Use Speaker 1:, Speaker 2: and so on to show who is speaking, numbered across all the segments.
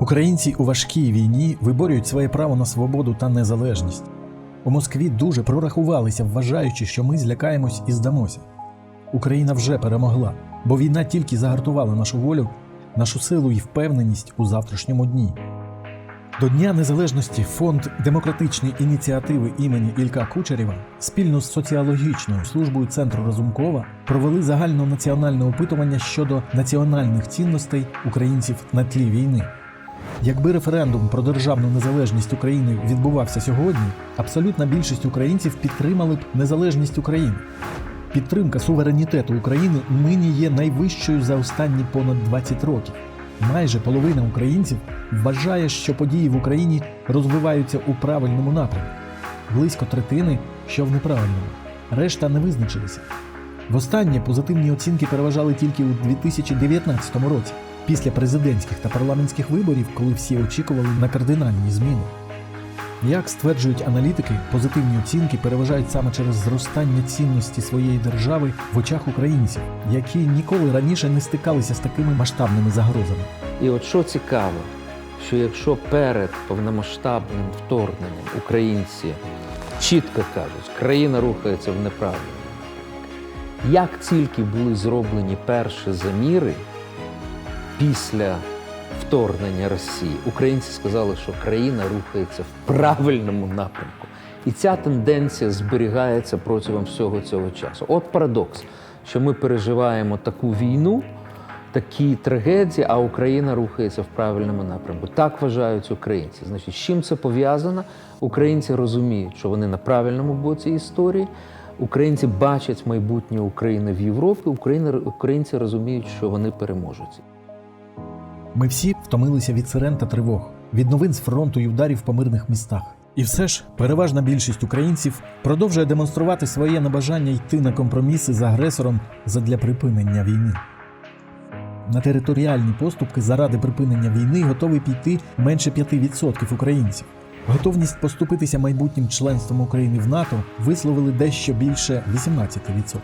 Speaker 1: Українці у важкій війні виборюють своє право на свободу та незалежність. У Москві дуже прорахувалися, вважаючи, що ми злякаємось і здамося. Україна вже перемогла, бо війна тільки загартувала нашу волю, нашу силу і впевненість у завтрашньому дні. До Дня Незалежності фонд демократичні ініціативи імені Ілька Кучерєва спільно з соціологічною службою центру Разумкова провели загальнонаціональне опитування щодо національних цінностей українців на тлі війни. Якби референдум про державну незалежність України відбувався сьогодні, абсолютна більшість українців підтримали б незалежність України. Підтримка суверенітету України нині є найвищою за останні понад 20 років. Майже половина українців вважає, що події в Україні розвиваються у правильному напрямку, близько третини, що в неправильному. Решта не визначилися. Востаннє позитивні оцінки переважали тільки у 2019 році, після президентських та парламентських виборів, коли всі очікували на кардинальні зміни. Як стверджують аналітики, позитивні оцінки переважають саме через зростання цінності своєї держави в очах українців, які ніколи раніше не стикалися з такими масштабними загрозами.
Speaker 2: І от що цікаво, що якщо перед повномасштабним вторгненням українці чітко кажуть, країна рухається в неправильному, як тільки були зроблені перші заміри після вторгнення Росії, українці сказали, що країна рухається в правильному напрямку. І ця тенденція зберігається протягом всього цього часу. От парадокс, що ми переживаємо таку війну, такі трагедії, а Україна рухається в правильному напрямку. Так вважають українці. Значить, з чим це пов'язано? Українці розуміють, що вони на правильному боці історії. Українці бачать майбутнє України в Європі. Українці розуміють, що вони переможуть.
Speaker 1: Ми всі втомилися від сирен та тривог, від новин з фронту і ударів по мирних містах. І все ж переважна більшість українців продовжує демонструвати своє небажання йти на компроміси з агресором задля припинення війни. На територіальні поступки заради припинення війни готові піти менше 5% українців. Готовність поступитися майбутнім членством України в НАТО висловили дещо більше 18%.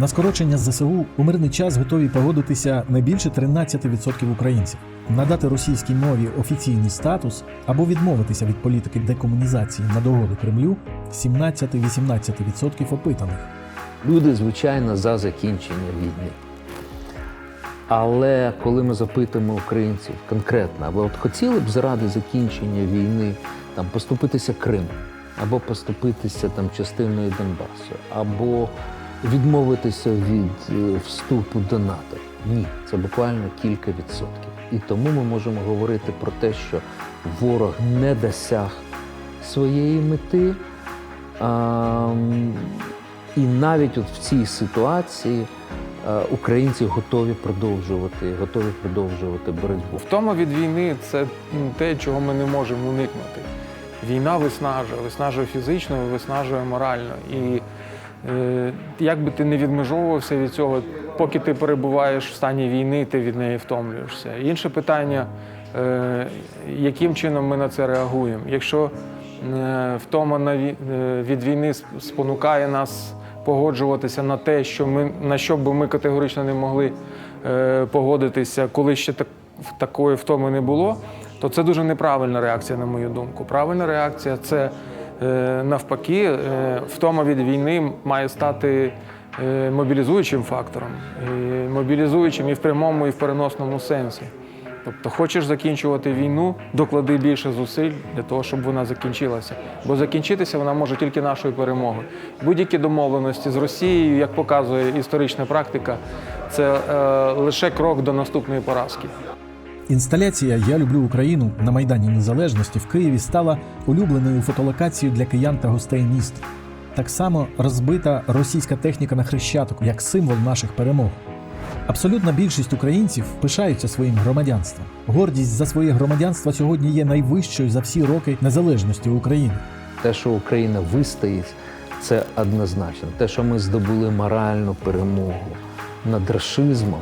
Speaker 1: На скорочення з ЗСУ у мирний час готові погодитися не більше 13% українців, надати російській мові офіційний статус або відмовитися від політики декомунізації на догоду Кремлю 17-18% опитаних.
Speaker 2: Люди, звичайно, за закінчення війни. Але коли ми запитуємо українців конкретно, а ви от хотіли б заради закінчення війни там поступитися Кримом, або поступитися там частиною Донбасу, або відмовитися від е, вступу до НАТО? Ні, це буквально кілька відсотків. І тому ми можемо говорити про те, що ворог не досяг своєї мети. А, і навіть от в цій ситуації українці готові продовжувати, готові продовжувати боротьбу.
Speaker 3: Втома від війни це те, чого ми не можемо уникнути. Війна виснажує, виснажує фізично, виснажує морально. І як би ти не відмежовувався від цього, поки ти перебуваєш в стані війни, ти від неї втомлюєшся. Інше питання, е, яким чином ми на це реагуємо. Якщо е, втома е, від війни спонукає нас погоджуватися на те, що ми, на що б ми категорично не могли е, погодитися, коли ще так, такої втоми не було, то це дуже неправильна реакція, на мою думку. Правильна реакція це е, навпаки, е, втома від війни має стати е, мобілізуючим фактором, мобілізуючим і в прямому, і в переносному сенсі. Тобто, хочеш закінчувати війну, доклади більше зусиль для того, щоб вона закінчилася. Бо закінчитися вона може тільки нашою перемогою. Будь-які домовленості з Росією, як показує історична практика, це е, лише крок до наступної поразки.
Speaker 1: Інсталяція Я люблю Україну на Майдані Незалежності в Києві стала улюбленою фотолокацією для киян та гостей міста. Так само розбита російська техніка на хрещаток як символ наших перемог. Абсолютна більшість українців пишаються своїм громадянством. Гордість за своє громадянство сьогодні є найвищою за всі роки незалежності України.
Speaker 2: Те, що Україна вистоїть, це однозначно. Те, що ми здобули моральну перемогу над рашизмом,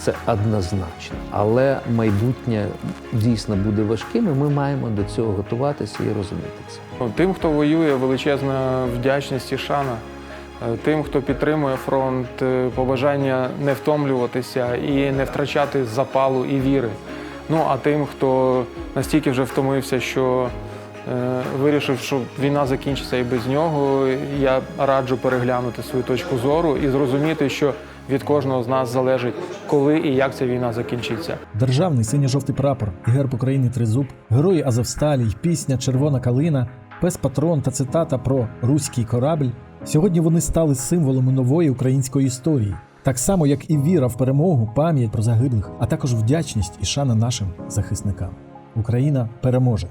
Speaker 2: це однозначно. Але майбутнє дійсно буде важким, і ми маємо до цього готуватися і розуміти це.
Speaker 3: Ну, Тим, хто воює, величезна вдячність і шана. Е, Тим, хто підтримує фронт, е, побажання не втомлюватися і не втрачати запалу і віри. Ну а тим, хто настільки вже втомився, що вирішив, що війна закінчиться і без нього, я раджу переглянути свою точку зору і зрозуміти, що від кожного з нас залежить, коли і як ця війна закінчиться.
Speaker 1: Державний синьо-жовтий прапор герб України Тризуб, герої Азовсталі й пісня Червона калина, пес патрон та цитата про руський корабль. Сьогодні вони стали символами нової української історії, так само як і віра в перемогу, пам'ять про загиблих, а також вдячність і шана нашим захисникам. Україна переможе.